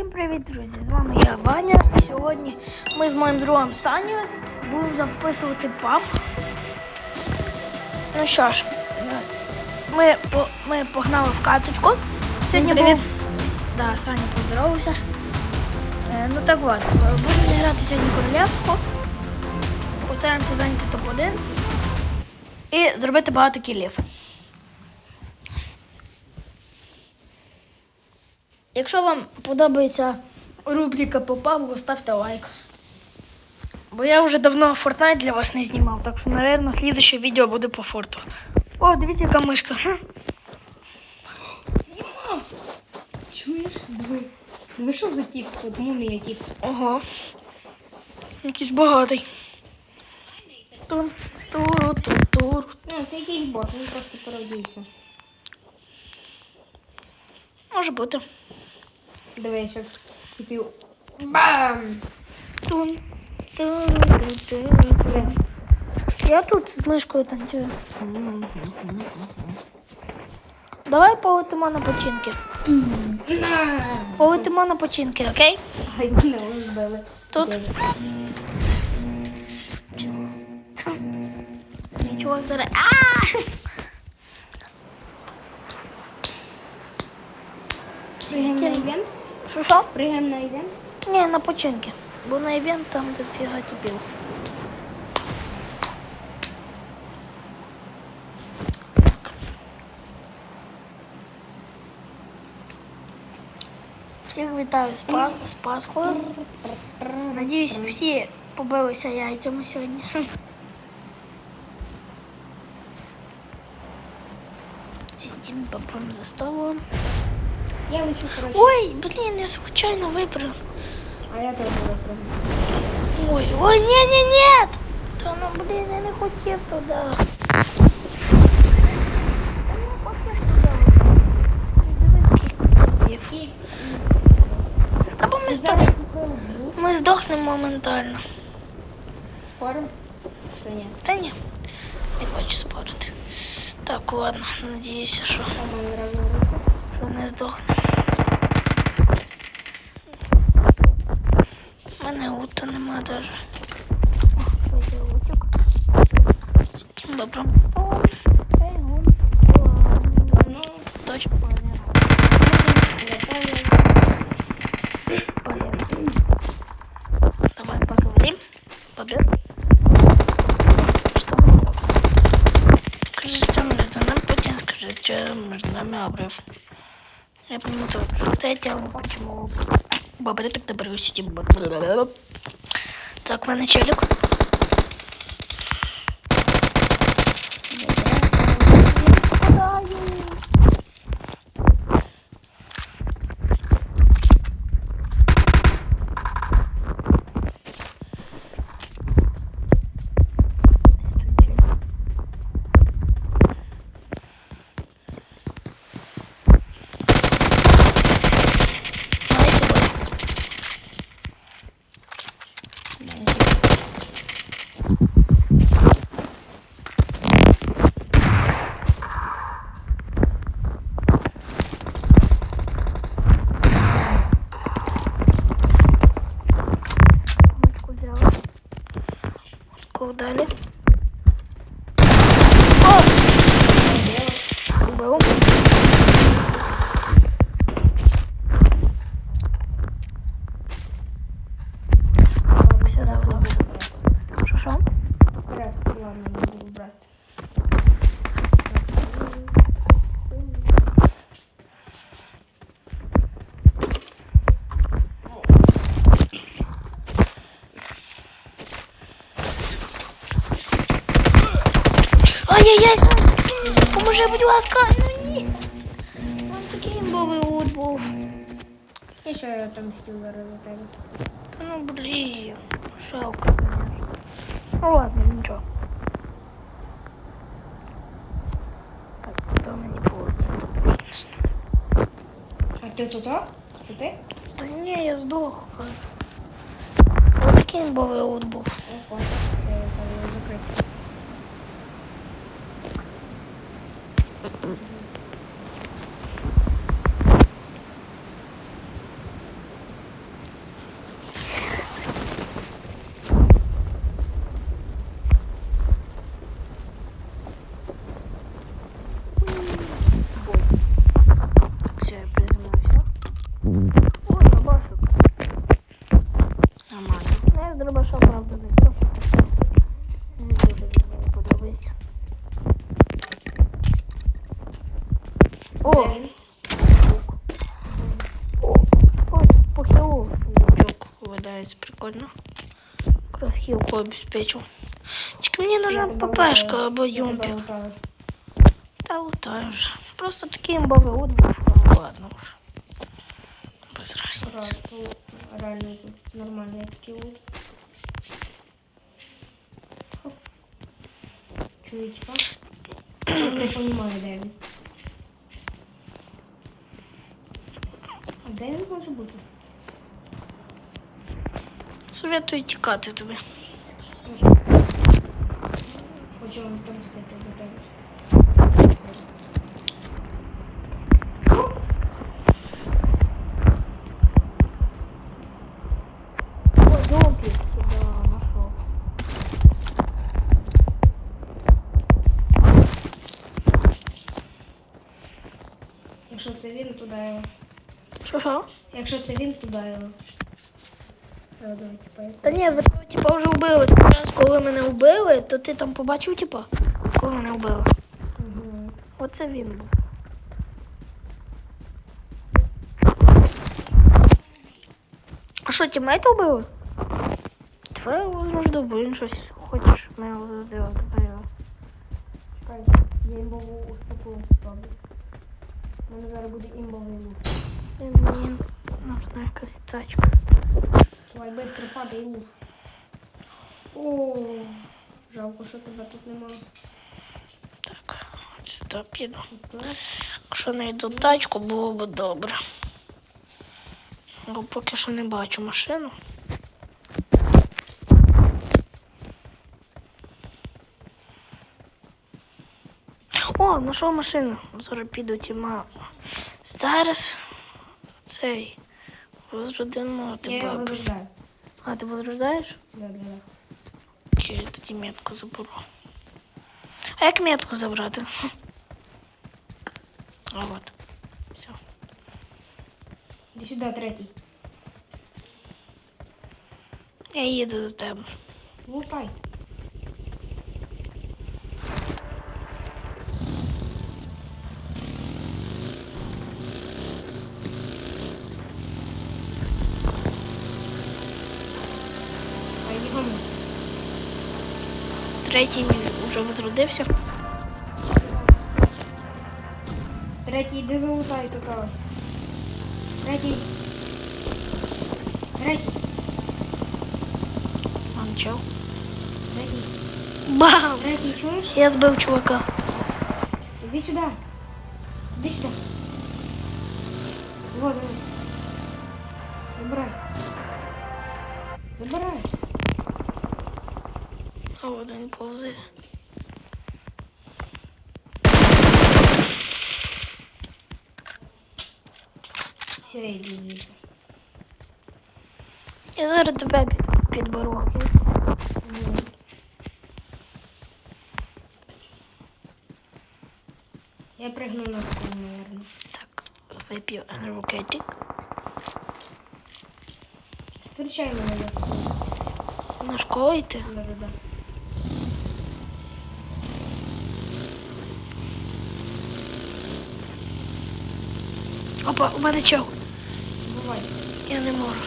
Всім привіт, друзі! З вами я Ваня. Сьогодні ми з моїм другом Саню будемо записувати паб. Ну що ж, ми, по- ми погнали в каточку. Сьогодні Привіт. був. Да, Саня поздоровався. Е, ну так от, будемо грати сьогодні королевську. Постараємося зайняти топ-1 і зробити багато кілів. Якщо вам подобається рубрика по пабу, ставте лайк. Бо я вже давно Fortnite для вас не знімав, так що, напевно, слідуще відео буде по форту. О, дивіться, яка мишка. Чуєш? Диви. Диви, що за тип? От мумія тип. Ого. Якийсь багатий. Тун, туру, ту, туру. Ну, це якийсь бот, він просто породився. Може бути. Диви, я щас типів. Бам! Тун, туру, ту, туру, туру. Я тут з мишкою танцюю. Давай полетимо на починки. На! Полетимо на починки, окей? Тут. Чувак зараз. На івент? Що що? Пригаємо на івент? Ні, на починки. Бо на івент там де фіга тіпів. Всіх вітаю з, Па- з Пасхою. Надіюсь, всі побилися яйцями сьогодні. Сидим бабом за столом. Я лечу, коротше. Ой, блін, я случайно вибрав. А я теж випрыгну. Ой, ой, не, не, нет! Та ну, блін, я не хотів туди. І Та бо ми, зараз здох... купив двох. ми здохнемо моментально. Спорим? Що ні? Та ні, не хочу спорити. Так, ладно, надіюся, що, що не здохне. Тут нема даже. С таким бобром. Ну, точно. Давай поговорим. Бобер. Что? Скажите, между нами Путин, скажите, между нами обрыв. Я почему-то, кстати, почему бобры так добры сидим. Так, в мене. Ай-яй-яй! Поможи, будь ласка! Ну ні! Там такий імбовий ут був. Я ще там стіл зараз за тебе. Та ну блін, жалко, конечно. Ну ладно, нічого. Так, то мені буде. А ти тут? а? Це ти? Та ні, я здох. Ось такий імбовий ут був. О, понял. Все, я там закрив. О! О, о, по хілу сундучок валяється, прикольно. Якраз хілку обеспечив. Тільки мені нужна ППшка або юмпік. Та лутаю вже. Просто такий імбовий лут був, ну ладно вже. Без разниці. Реально тут нормальний такий лут. Чуєте, типа? Я не розумію, може бути? Советую тікати тобі. Хочу вам там сказати до тебе. О, юмпік. Да, нашов. Якщо це він, туди його. Що що? Якщо це він, туди його. Та ні, ви того типа вже вбили. Раз, коли мене вбили, то ти там побачив, типа, коли мене вбили. Мгм. Оце він був. А що, тімейта вбили? Твоє бо він щось хоче, щоб мене задив. Давай його. Чекай, я імбову штуку роблю. У мене зараз буде імбовий лук. Мені нужна якась тачка. Давай, быстро падай лут. О, жалко, що тебе тут немає. Так, сюди піду. Якщо знайду тачку, було б добре. Бо поки що не бачу машину. О, знайшов машину. Зараз піду тіма. Зараз цей возродимо Я тебе. його возрождаю. А, ти возрождаєш? Да, да, да. Окей, я тоді метку заберу. А як метку забрати? А от. Все. Іди сюди, третій. Я їду до тебе. Лутай. Третій вже возродився. Третій, іди залутай тут. Третій. Третій. Манчав. Третій. Бам! Третій, чуєш? Я збив чувака. Іди сюди. Іди сюди. Вот, давай. Забирай. Забирай. Він повзе. Все, я йду звідси. Я зараз тебе під- підберу. Я прыгну на стол, наверное. Так, вип'ю енергетик. Встречай меня на столе. На школу йти. Да-да-да. Опа, у мене. Бывай. Я не можу.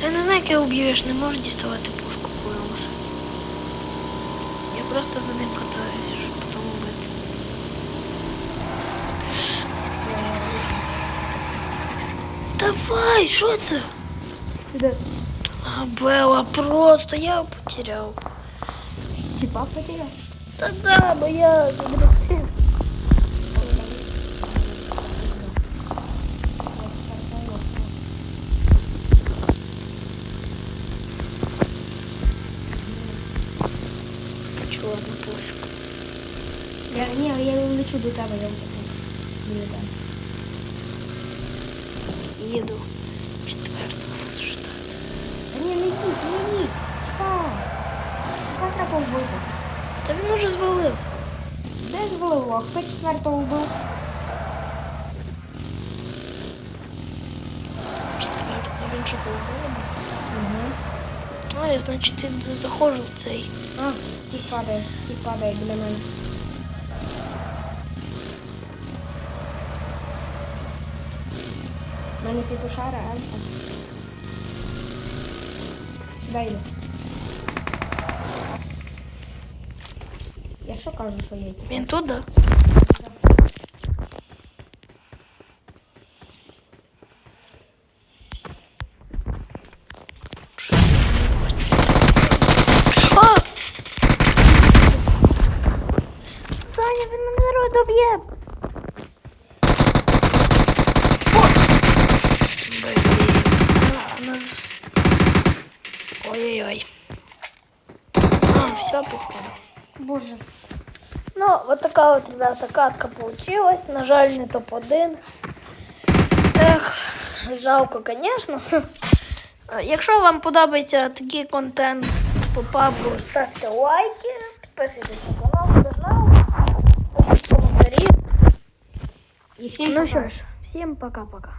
Та я не знаю, як я уб'ю, я ж не можу діставати пушку, може. Я просто за ним катаюсь, щоб потім убити. Давай, що це? Куда? А, Бела, просто я потеряв. Типа потерял? Та да, бо я лечу до тебе, я Біля тебе. Їду четвертого возрождати. Та ні, не йдіть, не йдіть. Чекай. Чекай треба вбити. Та він уже звалив. Де звалило? А хто четвертого вбив? вже поговоримо. Угу. А, я, значить, заходжу в цей. А, тіп падає, тіп падає біля мене. У мене петушара, альфа. Сюди йду. Я що кажу, що є тіп? Він тут, да? А! Саня, він мене зараз доб'є. А, все, походу. Боже. Ну, вот така от, ребята, катка получилась. На жаль, не топ-1. Ех, жалко, звісно. Якщо вам подобається такий контент по пабу, ставте лайки, підписуйтесь на канал, хто знав, пишіть коментарі. І всім Ну пока. що ж, всім пока-пока.